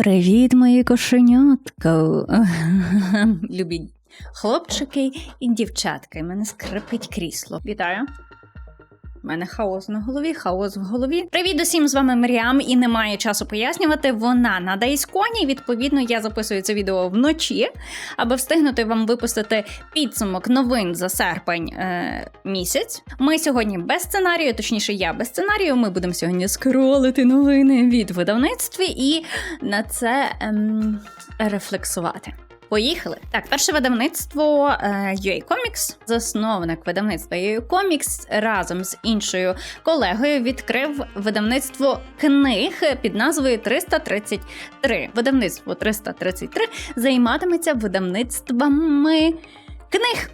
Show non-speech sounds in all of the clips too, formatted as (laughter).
Привіт, мої кошенятка. (laughs) Любі хлопчики і дівчатки. Мене скрипить крісло. Вітаю. У мене хаос на голові, хаос в голові. Привіт усім, з вами Маріам, і немає часу пояснювати. Вона на Дайсконі. Відповідно, я записую це відео вночі, аби встигнути вам випустити підсумок новин за серпень е, місяць. Ми сьогодні без сценарію, точніше, я без сценарію. Ми будемо сьогодні скролити новини від видавництва і на це ем, рефлексувати. Поїхали. Так, перше видавництво е, UA Comics, засновник видавництва UA Comics разом з іншою колегою відкрив видавництво книг під назвою 333. Видавництво 333 займатиметься видавництвами книг.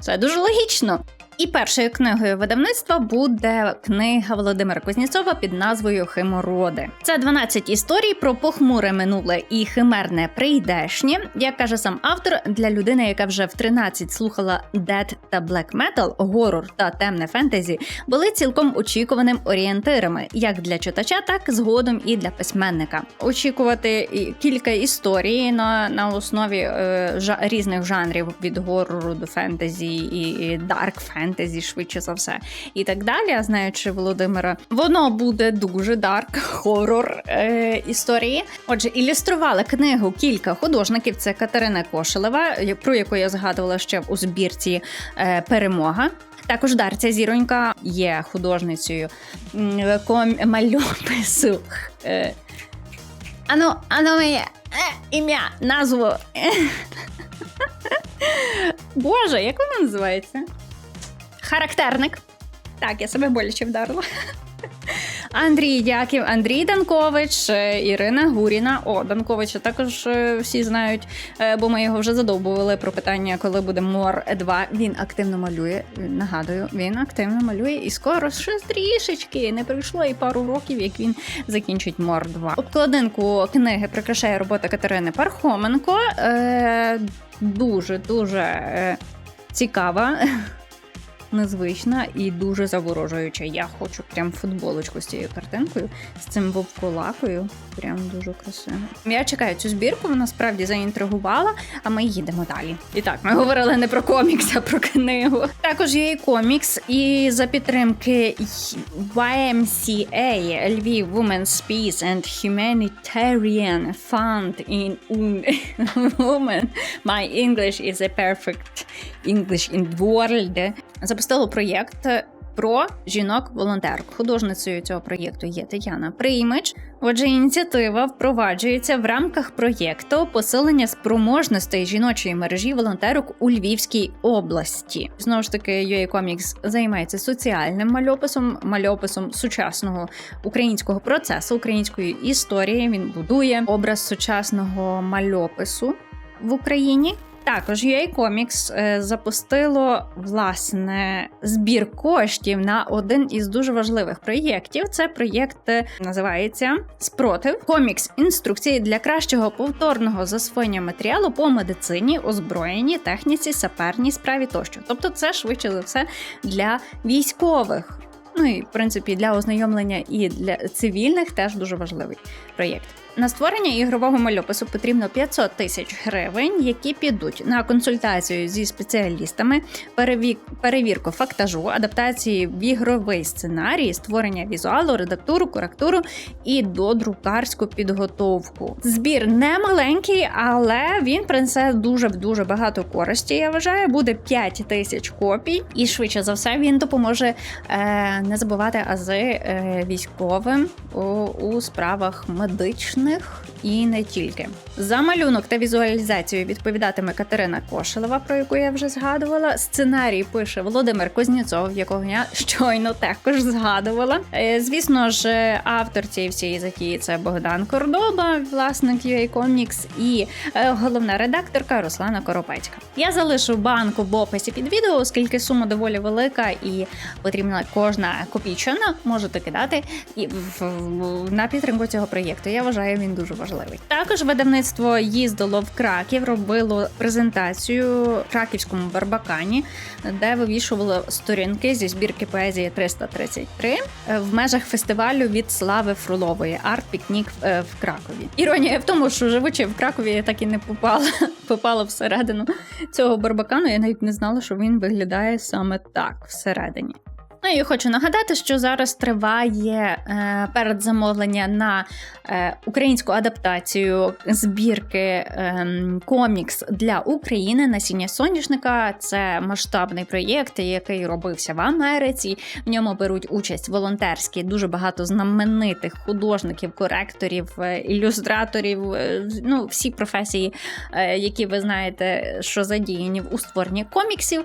Це дуже логічно. І першою книгою видавництва буде книга Володимира Кузнєцова під назвою Химороди. Це 12 історій про похмуре минуле і химерне прийдешнє. Як каже сам автор, для людини, яка вже в 13 слухала Dead та Black Metal, горор та темне фентезі, були цілком очікуваним орієнтирами, як для читача, так згодом і для письменника. Очікувати кілька історій на, на основі е, жа, різних жанрів від горору до фентезі і, і дарк фентезі фентезі, швидше за все, і так далі. Знаючи Володимира, воно буде дуже дарк хорор е, історії. Отже, ілюстрували книгу кілька художників. Це Катерина Кошелева, про яку я згадувала ще у збірці е, Перемога. Також Дарця Зіронька є художницею ком... мальопису. Е, Ану, ану моє е, ім'я, назву. (laughs) Боже, як вона називається? Характерник. Так, я себе боляче вдарила. Андрій Дяків, Андрій Данкович, е, Ірина Гуріна. О, Данковича також е, всі знають, е, бо ми його вже задовбували про питання, коли буде Мор 2. Він активно малює. Нагадую, він активно малює і скоро ще трішечки не пройшло і пару років, як він закінчить Мор 2. Обкладинку книги прикрашає робота Катерини Пархоменко. Дуже дуже цікава незвична і дуже заворожуюча. Я хочу прям футболочку з цією картинкою, з цим вовкулакою. Прям дуже красиво. Я чекаю цю збірку, вона справді заінтригувала, а ми їдемо далі. І так, ми говорили не про комікс, а про книгу. Також є і комікс, і за підтримки YMCA Lviv Women's Peace and Humanitarian Fund in (laughs) Women. My English is a perfect English in the world запустило проєкт про жінок-волонтерок. Художницею цього проєкту є Тетяна Приймич. Отже, ініціатива впроваджується в рамках проєкту посилення спроможностей жіночої мережі волонтерок у Львівській області. Знову ж таки, UA Comics займається соціальним мальописом, мальописом сучасного українського процесу, української історії. Він будує образ сучасного мальопису в Україні. Також UA Comics е, запустило власне збір коштів на один із дуже важливих проєктів. Це проєкт е, називається Спротив комікс інструкції для кращого повторного засвоєння матеріалу по медицині, озброєнні, техніці, саперній справі тощо. Тобто, це швидше за все для військових. Ну і в принципі для ознайомлення і для цивільних теж дуже важливий проєкт. На створення ігрового мальопису потрібно 500 тисяч гривень, які підуть на консультацію зі спеціалістами, перевік, перевірку фактажу, адаптації в ігровий сценарій, створення візуалу, редактуру, коректуру і додрукарську підготовку. Збір не маленький, але він принесе дуже дуже багато користі. Я вважаю, буде 5 тисяч копій, і швидше за все він допоможе е, не забувати ази е, військовим у, у справах медичних різних і не тільки. За малюнок та візуалізацію відповідатиме Катерина Кошелева, про яку я вже згадувала. Сценарій пише Володимир Кузнєцов, якого я (laughs) щойно також згадувала. Е, звісно ж, автор цієї всієї затії це Богдан Кордоба, власник UA Comics, і е, головна редакторка Руслана Коропецька. Я залишу банку в описі під відео, оскільки сума доволі велика і потрібна кожна копійчина. Можете кидати і на підтримку цього проєкту. Я вважаю він дуже важливий. Також видавництво їздило в Краків, робило презентацію в краківському барбакані, де вивішувало сторінки зі збірки поезії 333 е, в межах фестивалю від Слави Фролової арт-пікнік е, в Кракові. Іронія в тому, що живучи в Кракові, я так і не попала, (laughs) попала всередину цього барбакану. Я навіть не знала, що він виглядає саме так всередині. Ну і хочу нагадати, що зараз триває е, передзамовлення на е, українську адаптацію збірки е, комікс для України насіння соняшника. Це масштабний проєкт, який робився в Америці. В ньому беруть участь волонтерські, дуже багато знаменитих художників, коректорів, е, ілюстраторів. е, Ну, всі професії, е, які ви знаєте, що задіяні у створенні коміксів.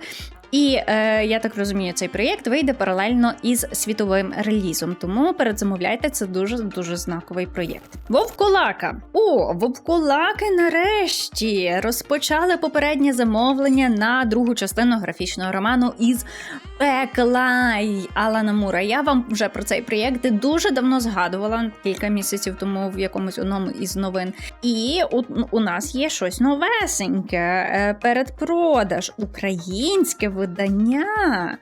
І е, я так розумію, цей проєкт вийде паралельно із світовим релізом. Тому передзамовляйте це дуже дуже знаковий проєкт. Вовкулака. О, Вовкулаки нарешті розпочали попереднє замовлення на другу частину графічного роману із пекла Алана Мура. Я вам вже про цей проєкт дуже давно згадувала кілька місяців тому в якомусь одному із новин. І у, у нас є щось новесеньке. е, Передпродаж українське видання.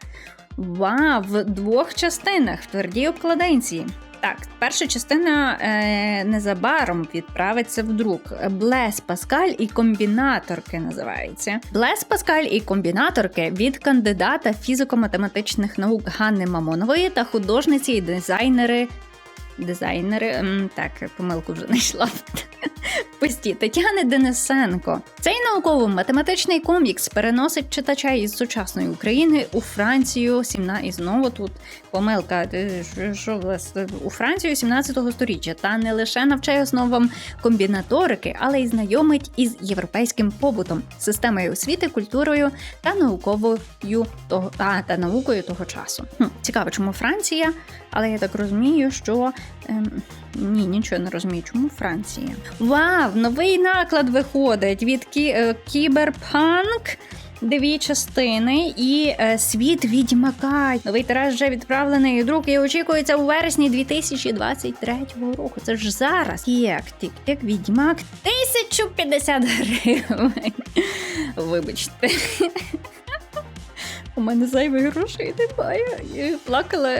Вау, в двох частинах в твердій обкладинці. Так, перша частина е, незабаром відправиться в друк. Блес Паскаль і комбінаторки називається. Блес Паскаль і комбінаторки від кандидата фізико-математичних наук Ганни Мамонової та художниці і дизайнери. Дизайнери, так, помилку вже (laughs) знайшла. в Тетяни Денисенко. Цей науково-математичний комікс переносить читача із сучасної України у Францію. Сімна і знову тут помилка. е, що- Що власне у Францію 17 століття та не лише навчає основам комбінаторики, але й знайомить із європейським побутом, системою освіти, культурою та науковою того а, та наукою того часу. Хм, цікаво, чому Франція, але я так розумію, що ем, ні, нічого не розумію, чому Франція. Вау, новий наклад виходить від кі, е, Кіберпанк. Дві частини і е, світ відьмака. Новий тираж вже відправлений у друк і очікується у вересні 2023 року. Це ж зараз. Як тік тік відьмак 1050 гривень. Вибачте. У мене зайвих грошей немає. І Плакала.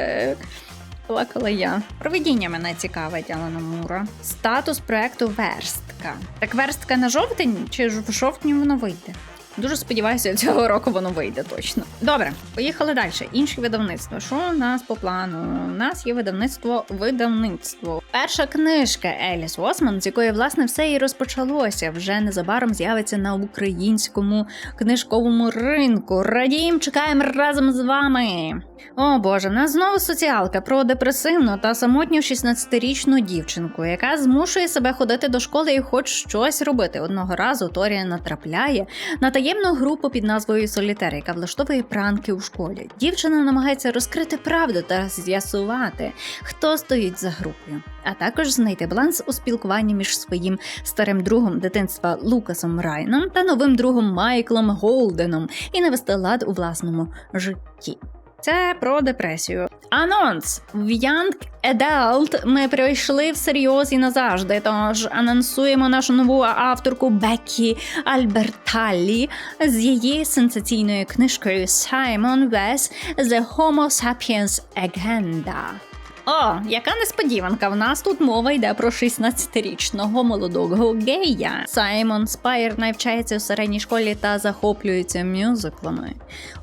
Плакала я. Проведіння мене цікавить Алана Мура. Статус проекту верстка. Так верстка на жовтень чи в жовтні воно вийде? Дуже сподіваюся, цього року воно вийде точно. Добре, поїхали далі. Інші видавництво. Що у нас по плану? У нас є видавництво видавництво. Перша книжка Еліс Осман, з якої власне все і розпочалося, вже незабаром з'явиться на українському книжковому ринку. Радіємо, чекаємо разом з вами. О боже, нас знову соціалка про депресивну та самотню 16-річну дівчинку, яка змушує себе ходити до школи і хоч щось робити. Одного разу Торія натрапляє на таємну групу під назвою Солітер, яка влаштовує пранки у школі. Дівчина намагається розкрити правду та з'ясувати, хто стоїть за групою, а також знайти баланс у спілкуванні між своїм старим другом дитинства Лукасом Райном та новим другом Майклом Голденом і навести лад у власному житті. Це про депресію. Анонс в Young Adult ми прийшли всерйоз і назавжди. Тож анонсуємо нашу нову авторку Бекі Альберталлі з її сенсаційною книжкою Simon Вес The Homo Sapiens Agenda. О, яка несподіванка! В нас тут мова йде про 16-річного молодого гея. Саймон Спайер навчається у середній школі та захоплюється мюзиклами.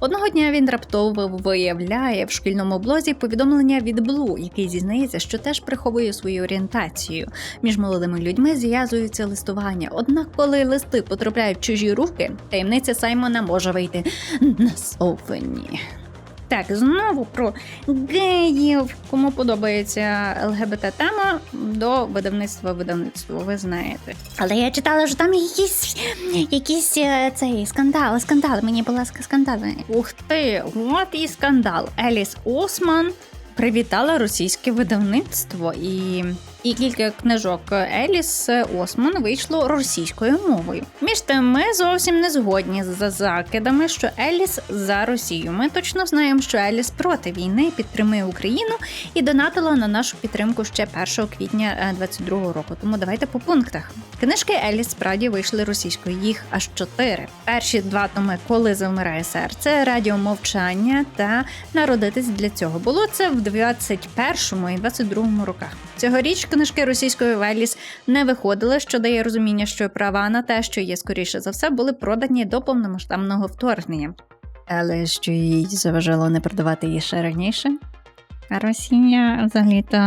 Одного дня він раптово виявляє в шкільному блозі повідомлення від Блу, який зізнається, що теж приховує свою орієнтацію. Між молодими людьми зв'язуються листування. Однак, коли листи потрапляють в чужі руки, таємниця Саймона може вийти назовні. Так, знову про геїв. Кому подобається ЛГБТ-тема, до видавництва видавництво, ви знаєте. Але я читала, що там якісь якісь е, цей скандал, скандал. Мені, будь ласка, скандали. Ух ти, от і скандал. Еліс Осман привітала російське видавництво і. І кілька книжок Еліс Осман вийшло російською мовою. Між тим, ми зовсім не згодні з закидами, що Еліс за Росію. Ми точно знаємо, що Еліс проти війни підтримує Україну і донатила на нашу підтримку ще 1 квітня 22 року. Тому давайте по пунктах. Книжки Еліс справді вийшли російською. Їх аж чотири. Перші два томи Коли завмирає серце, Радіо мовчання та Народитись для цього. Було це в 21 і 22 роках. Цьогоріч книжки російської Веліс не виходили, що дає розуміння, що права на те, що є скоріше за все, були продані до повномасштабного вторгнення. Але що їй заважало не продавати її ще раніше? Росія взагалі-то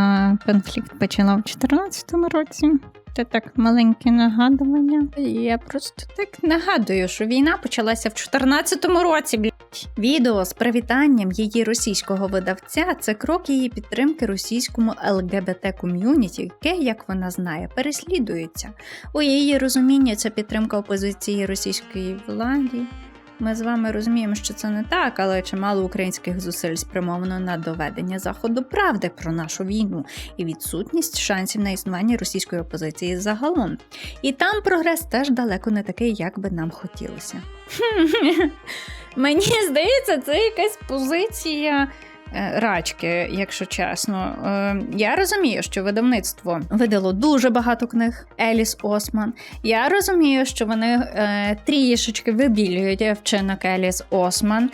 конфлікт почала в 2014 році. Це так маленьке нагадування. Я просто так нагадую, що війна почалася в 2014 році. Блядь. Відео з привітанням її російського видавця це крок її підтримки російському ЛГБТ ком'юніті, яке, як вона знає, переслідується. У її розумінні це підтримка опозиції російської владі. Ми з вами розуміємо, що це не так, але чимало українських зусиль спрямовано на доведення заходу правди про нашу війну і відсутність шансів на існування російської опозиції загалом. І там прогрес теж далеко не такий, як би нам хотілося. (laughs) Мені здається, це якась позиція. Е, Рачки, якщо чесно, Е, я розумію, що видавництво видало дуже багато книг Еліс Осман. Я розумію, що вони е, трішечки вибілюють вчинок Еліс Осман.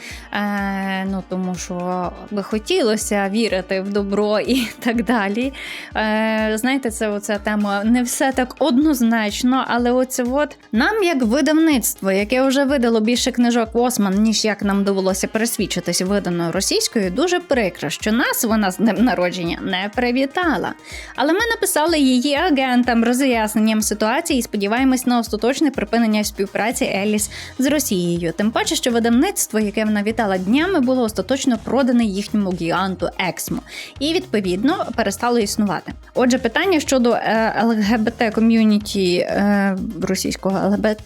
Ну тому що би хотілося вірити в добро і (laughs) так далі. Знаєте, це оця тема не все так однозначно, але оце от нам, як видавництво, яке вже видало більше книжок Осман, ніж як нам довелося пересвідчитися виданою російською, дуже прикро, що нас вона з днем народження не привітала. Але ми написали її агентам роз'ясненням ситуації і сподіваємось на остаточне припинення співпраці Еліс з Росією. Тим паче, що видавництво, яке вона вітала днями, було остаточно продане їхньому гіганту Ексмо і відповідно перестало існувати. Отже, питання щодо е, ЛГБТ ком'юніті е, російського ЛГБТ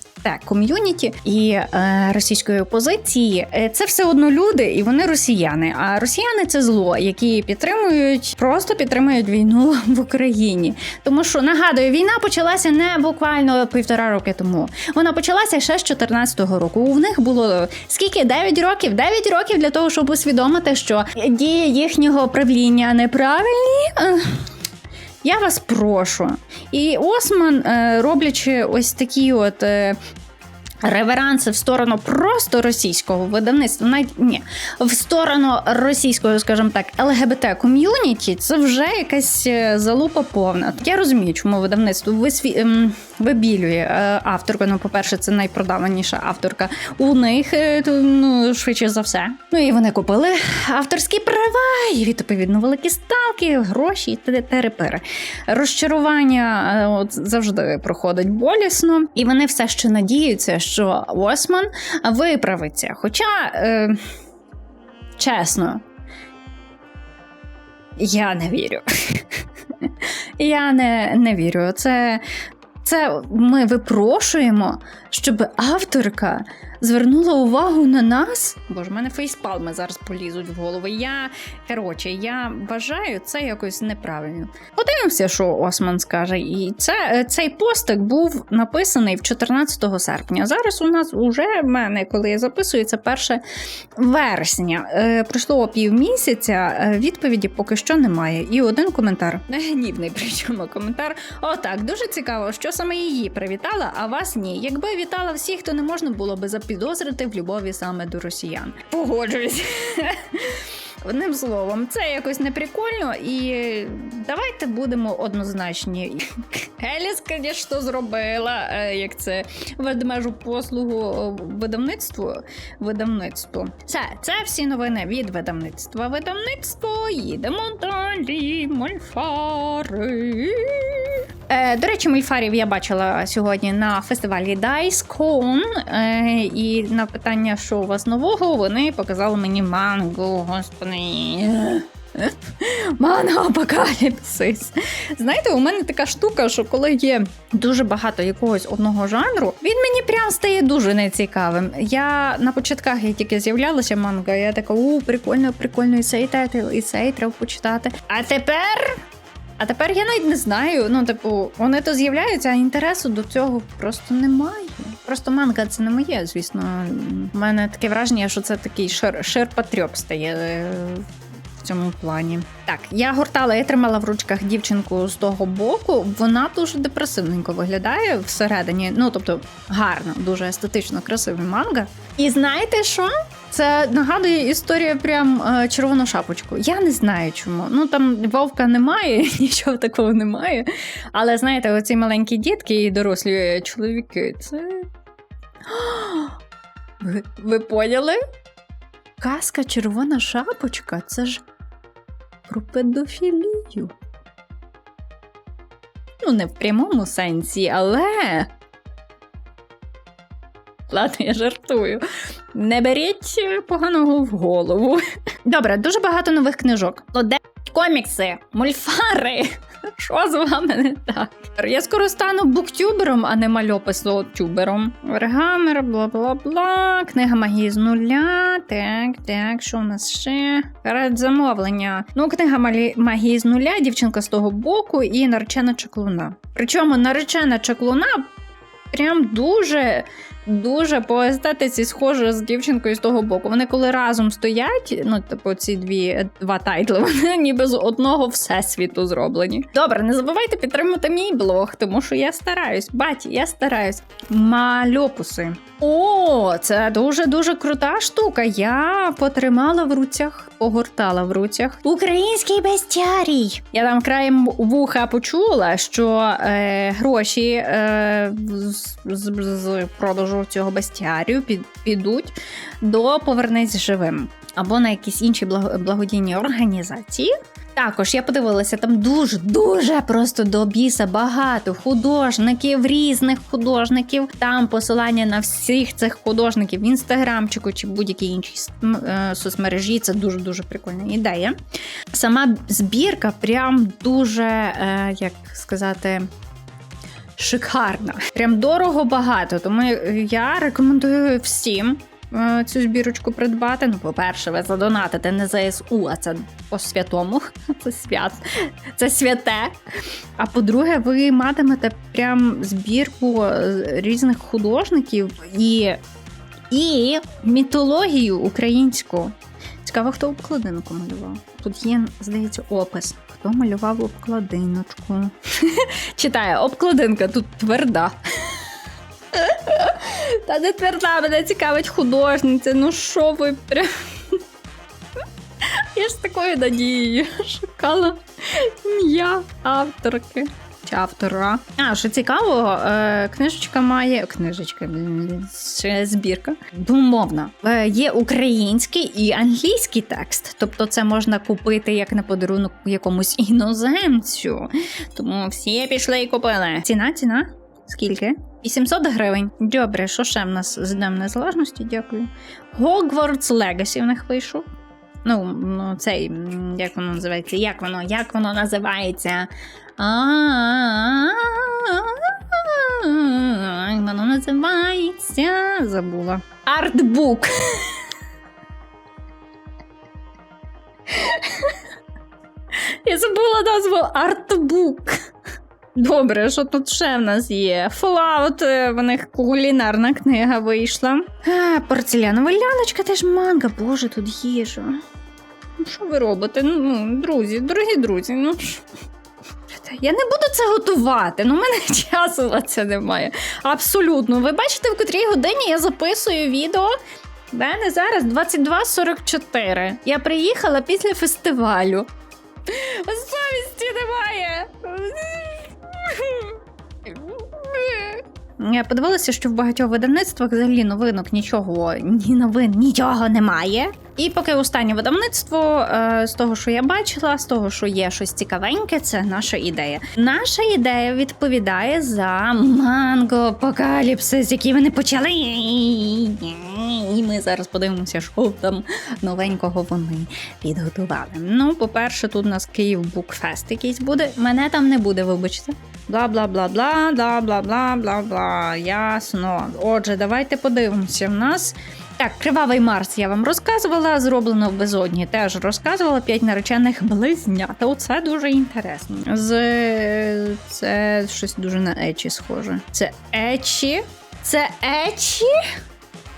ком'юніті і е, російської опозиції це все одно люди, і вони росіяни. А росіяни це зло, які підтримують, просто підтримують війну в Україні. Тому що нагадую, війна почалася не буквально півтора роки тому. Вона почалася ще з 14-го року. У них було скільки? 9 років? 9 років для того, щоб усвідомити, що дії їхнього правління неправильні. Я вас прошу. І Осман, е, роблячи ось такі от. Реверанси в сторону просто російського видавництва, навіть ні, в сторону російського, скажімо так, ЛГБТ ком'юніті, це вже якась е, залупа повна. Я розумію, чому видавництво висві... вибілює е, авторку. Ну, по-перше, це найпродаваніша авторка у них, е, ну, швидше за все. Ну і вони купили авторські права, і відповідно великі ставки, гроші і т.д. Розчарування е, от, завжди проходить болісно, і вони все ще надіються, що Осман виправиться. Хоча, е, чесно, я не вірю. (laughs) Я не, не вірю. Це, це ми випрошуємо, щоб авторка звернула увагу на нас. Боже, в мене фейспалми зараз полізуть в голову. Я коротше, я вважаю це якось неправильно. Подивимося, що Осман скаже. І це цей постик був написаний в 14 серпня. Зараз у нас уже в мене, коли я записую, це 1 вересня. Е, пройшло півмісяця. е, Відповіді поки що немає. І один коментар. (laughs) Гнівний, причому коментар. Отак, дуже цікаво, що саме її привітала, а вас ні. Якби вітала всіх, то не можна було би запідозрити в любові саме до росіян. Погоджуюсь. (laughs) Одним словом, це якось неприкольно, і давайте будемо однозначні. (laughs) Еліс, звісно, зробила, е, як це ведмежу послугу е, видавництву. Видавництву. Це, це всі новини від видавництва. Видавництво їдемо далі. Мольфари. Е, до речі, мольфарів я бачила сьогодні на фестивалі DiceCon. Е, і на питання, що у вас нового, вони показали мені мангу, господи. Манго апокаліпсис. Знаєте, у мене така штука, що коли є дуже багато якогось одного жанру, він мені прям стає дуже нецікавим. Я на початках я тільки з'являлася манга, я така, у, прикольно, прикольно, і цей тайтл, і цей треба почитати. А тепер А тепер я навіть не знаю. Ну, типу, вони то з'являються, а інтересу до цього просто немає. Просто манга це не моє, звісно. У мене таке враження, що це такий шир, ширпотрьоп стає. е, В цьому плані. Так, я гортала, я тримала в ручках дівчинку з того боку. Вона дуже депресивненько виглядає всередині. Ну, тобто, гарно, дуже естетично, красивий манга. І знаєте що? Це нагадує історію прям е, червону шапочку. Я не знаю чому. Ну там вовка немає, (laughs) нічого такого немає. Але знаєте, оці маленькі дітки і дорослі чоловіки, це. (gasps) Ви, ви поняли? Казка червона шапочка це ж про педофілію. Ну, не в прямому сенсі, але. Ладно, я жартую. Не беріть поганого в голову. (laughs) Добре, дуже багато нових книжок. Ну, де комікси, мульфари. (laughs) Що з вами не так? Я скоро стану буктюбером, а не мальописотюбером. Вергамер, бла бла бла. Книга магії з нуля. Так, так, що у нас ще? Передзамовлення. Ну, книга малі- магії з нуля, дівчинка з того боку і наречена чаклуна. Причому наречена чаклуна прям дуже. Дуже по естетиці схожа з дівчинкою з того боку. Вони коли разом стоять, ну типу ці дві два тайтли, (laughs) вони ніби з одного всесвіту зроблені. Добре, не забувайте підтримати мій блог, тому що я стараюсь. Баті, я стараюсь. Мальопуси. О, це дуже дуже крута штука. Я потримала в руцях, погортала в руцях. Український бестіарій. Я там краєм вуха почула, що е, гроші е, з, з, з продажу цього бестіарію під, підуть до Повернись живим або на якісь інші благодійні організації. Також я подивилася, там дуже дуже просто до біса багато художників, різних художників. Там посилання на всіх цих художників в інстаграмчику чи будь-якій іншій е, соцмережі. Це дуже дуже прикольна ідея. Сама збірка прям дуже, е, як сказати. Шикарна, прям дорого багато. Тому я рекомендую всім е, цю збірочку придбати. Ну, по-перше, ви задонатите не ЗСУ, а це по святому. (laughs) Це свят, це святе. А по-друге, ви матимете прям збірку е, різних художників і, і мітологію українську. Цікаво, хто обкладинку малював. Тут є, здається, опис. Хто малював обкладиночку? (laughs) Читає, обкладинка тут тверда. (laughs) Та не тверда, мене цікавить художниця. Ну що ви прям. (laughs) Я ж такою надією шукала ім'я авторки. Чи автора. А, що цікаво, е, книжечка має. Книжечка, ще збірка. Двомовна. Е, є український і англійський текст. Тобто це можна купити як на подарунок якомусь іноземцю. Тому всі пішли і купили. Ціна, ціна? Скільки? 800 гривень. Добре, що ще в нас з Днем Незалежності? Дякую. Hogwarts Legacy в них вийшов. Ну, ну цей, як воно називається? Як воно? Як воно називається? А-а-а. Воно називається. Забула. Артбук. Я забула назву артбук. Добре, що тут ще в нас є? Fallout, в них кулінарна книга вийшла. А, порцелянова лялечка теж манга. Боже, тут їжа. Що ви робите? Ну, друзі, дорогі друзі, ну. Я не буду це готувати, ну в мене (laughs) часу на це немає. Абсолютно. Ви бачите, в котрій годині я записую відео. В мене зараз 22.44. Я приїхала після фестивалю. Совісті немає. Я подивилася, що в багатьох видавництвах взагалі новинок нічого, ні новин, нічого немає. І поки останнє видавництво, е, з того, що я бачила, з того, що є щось цікавеньке, це наша ідея. Наша ідея відповідає за манго апокаліпсис, який вони почали. І ми зараз подивимося, що там новенького вони підготували. Ну, по-перше, тут у нас Київ Букфест якийсь буде. Мене там не буде, вибачте. Бла бла бла бла бла бла бла бла бла. Ясно. Отже, давайте подивимося. У нас Так, кривавий Марс я вам розказувала, зроблено в безодні. Теж розказувала п'ять наречених близнят. Оце дуже інтересно. З це щось дуже на ечі схоже. Це ечі? Це ечі?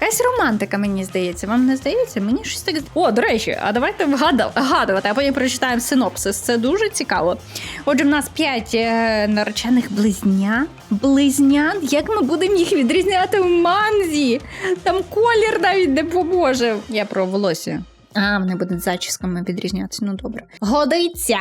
Якась романтика, мені здається. Вам не здається? Мені щось так. О, до речі, а давайте вгадувати, а потім прочитаємо синопсис. Це дуже цікаво. Отже, в нас п'ять е, наречених близня. Близнят. Як ми будемо їх відрізняти в манзі? Там колір навіть не поможе. Я про волосся. А, вони будуть зачісками відрізнятися. Ну добре. Годиться.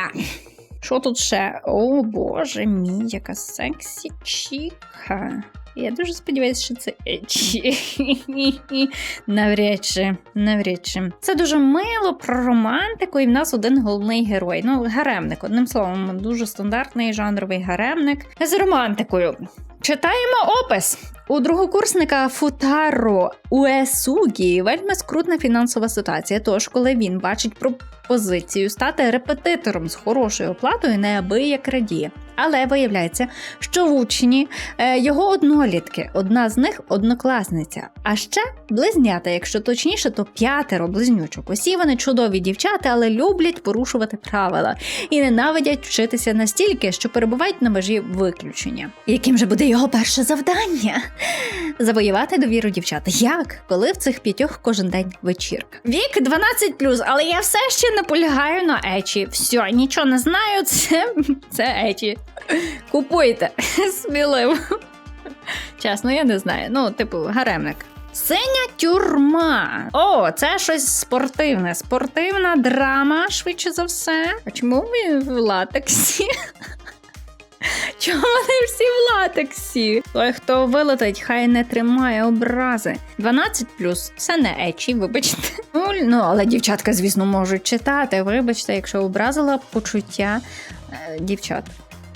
Що тут ще? О, боже мій, яка сексі чіка. Я дуже сподіваюся, що це ечі. (laughs) Навряд чи, навряд чи. Це дуже мило про романтику, і в нас один головний герой. Ну, гаремник, одним словом, дуже стандартний жанровий гаремник з романтикою. Читаємо опис. У другокурсника Футаро Уесугі вельми скрутна фінансова ситуація. Тож, коли він бачить пропозицію стати репетитором з хорошою оплатою, неабияк радіє. Але виявляється, що в учні е, його однолітки, одна з них однокласниця. А ще близнята, якщо точніше, то п'ятеро близнючок. Усі вони чудові дівчата, але люблять порушувати правила і ненавидять вчитися настільки, що перебувають на межі виключення. Яким же буде його перше завдання? Завоювати довіру дівчат. Як? Коли в цих п'ятьох кожен день вечірка? Вік 12+, але я все ще наполягаю на ечі. Все, нічого не знаю, це, це ечі. Купуйте (laughs) сміливо. Чесно, я не знаю. Ну, типу, гаремник. Синя тюрма. О, це щось спортивне. Спортивна драма, швидше за все. А чому ви в латексі? (laughs) Чому вони всі в латексі? Той, хто вилетить, хай не тримає образи. 12 плюс це не ечі, вибачте. (laughs) Ну, Ну, але дівчатка, звісно, можуть читати. Вибачте, якщо образила почуття е, дівчат,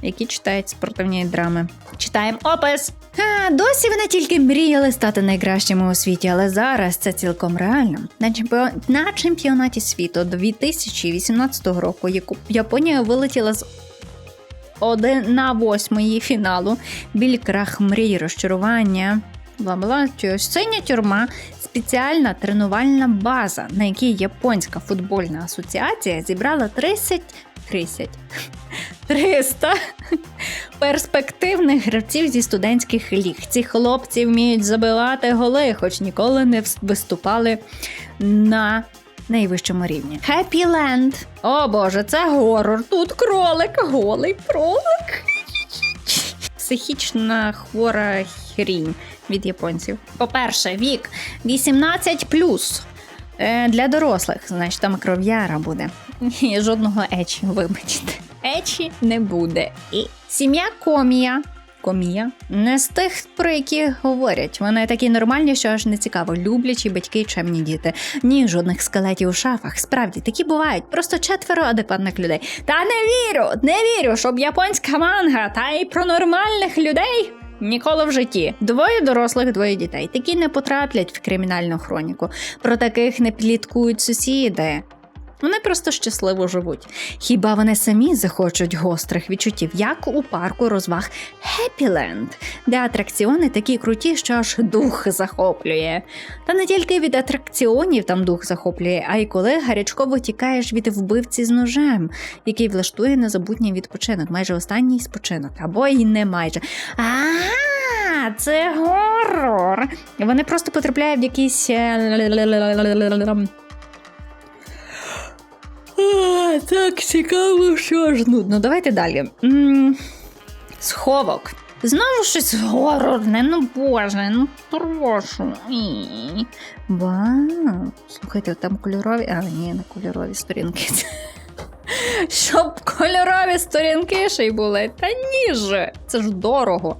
які читають спортивні драми. Читаємо опис. А, досі вони тільки мріяли стати найкращими у світі, але зараз це цілком реально. На, чемпіон... на чемпіонаті світу 2018 року яку Японія вилетіла з один на восьмої фіналу. Біль крах мрій, розчарування. Бла-бла, синя тюрма спеціальна тренувальна база, на якій японська футбольна асоціація зібрала 30 30 300 перспективних гравців зі студентських ліг. Ці хлопці вміють забивати голи, хоч ніколи не виступали на найвищому рівні. Happy Land. О боже, це горор. Тут кролик, голий кролик. Психічна хвора хрінь від японців. По-перше, вік 18 Е, для дорослих, значить, там кров'яра буде. І жодного ечі, вибачте. Ечі не буде. І сім'я комія. Комія не з тих, про які говорять. Вони такі нормальні, що аж не цікаво. Люблячі батьки, чемні діти. Ні, жодних скелетів у шафах. Справді такі бувають. Просто четверо адекватних людей. Та не вірю, не вірю, щоб японська манга, та й про нормальних людей. Ніколи в житті. Двоє дорослих, двоє дітей. Такі не потраплять в кримінальну хроніку. Про таких не пліткують сусіди. Вони просто щасливо живуть. Хіба вони самі захочуть гострих відчуттів, як у парку розваг Хеппіленд, де атракціони такі круті, що аж дух захоплює. Та не тільки від атракціонів там дух захоплює, а й коли гарячково тікаєш від вбивці з ножем, який влаштує незабутній відпочинок, майже останній спочинок, або й не майже. А, це горор. Вони просто потрапляють в якісь. А, так цікаво, що ж нудно. Давайте далі. м сховок. Знову щось горорне, ну боже, ну прошу. Слухайте, там кольорові. А, ні, не кольорові сторінки. (laughs) Щоб кольорові сторінки ще й були. Та ні же, це ж дорого.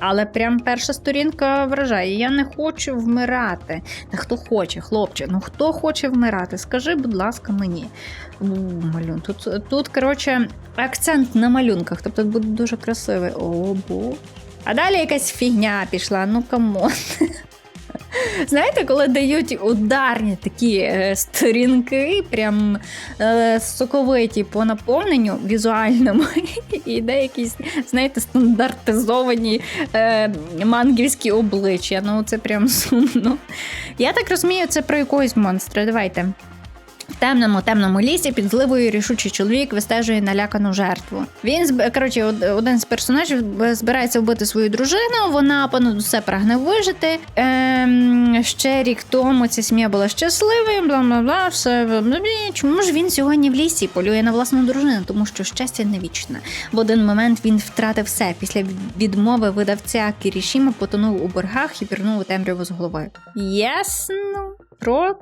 Але прям перша сторінка вражає. Я не хочу вмирати. Та хто хоче, хлопче, ну хто хоче вмирати? Скажи, будь ласка, мені. У, малюн. Тут, тут, коротше, акцент на малюнках, тобто буде дуже красивий. О, бо. А далі якась фігня пішла, ну камон. (laughs) Знаєте, коли дають ударні такі е, сторінки, прям е, соковиті по наповненню візуальному, (laughs) і йде якісь, знаєте, стандартизовані е, мангівські обличчя. Ну, це прям сумно. Я так розумію, це про якогось монстра. Давайте. В темному темному лісі під зливою рішучий чоловік вистежує налякану жертву. Він зб- коротше, один з персонажів збирається вбити свою дружину. Вона понад усе прагне вижити. Ем, ще рік тому ця сім'я була щасливою. Бла бла бла. Все чому ж він сьогодні в лісі полює на власну дружину? Тому що щастя не вічне. В один момент він втратив все. Після відмови видавця Кірішіма потонув у боргах і пірнув у темряву з головою. Ясно про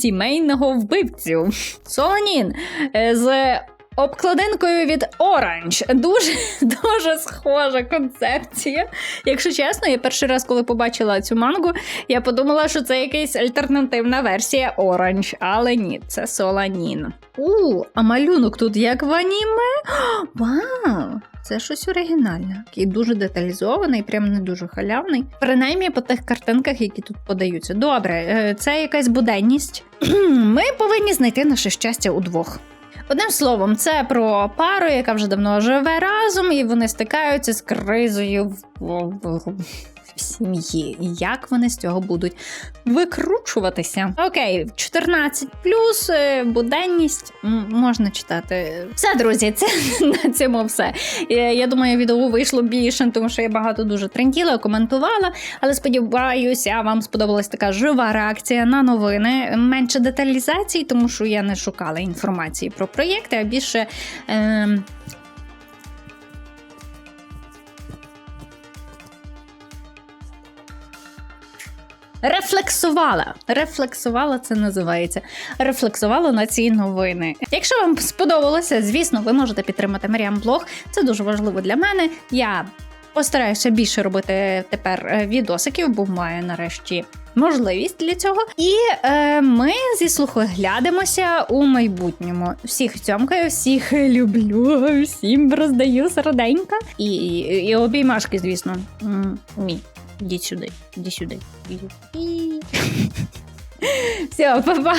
сімейного вбивцю. (laughs) Солонін е, з обкладинкою від Orange. Дуже (laughs) дуже схожа концепція. Якщо чесно, я перший раз, коли побачила цю мангу, я подумала, що це якась альтернативна версія Orange, але ні, це Солонін. У, а малюнок тут як в аніме. (gasps) Вау! Це щось оригінальне, який дуже деталізований, прям не дуже халявний. Принаймні по тих картинках, які тут подаються. Добре, е, це якась буденність. (clears throat) Ми повинні знайти наше щастя удвох. Одним словом, це про пару, яка вже давно живе разом, і вони стикаються з кризою в, в, сім'ї. І як вони з цього будуть викручуватися? Окей, 14 плюс буденність можна читати. Все, друзі, це (laughs) на цьому все. Е, Я думаю, відео вийшло більше, тому що я багато дуже тренділа, коментувала. Але сподіваюся, вам сподобалась така жива реакція на новини. Менше деталізацій, тому що я не шукала інформації про проєкти, а більше. Е- Рефлексувала. Рефлексувала це називається. Рефлексувала на ці новини. Якщо вам сподобалося, звісно, ви можете підтримати Маріам Блог. Це дуже важливо для мене. Я постараюся більше робити тепер е, відосиків, бо маю нарешті можливість для цього. І е, ми зі слуху глядимося у майбутньому. Всіх цьомкаю, всіх люблю, всім роздаю серденька. І, і, і обіймашки, звісно. Мій. Іди сюди, іди сюди. (laughs) Все, па-па.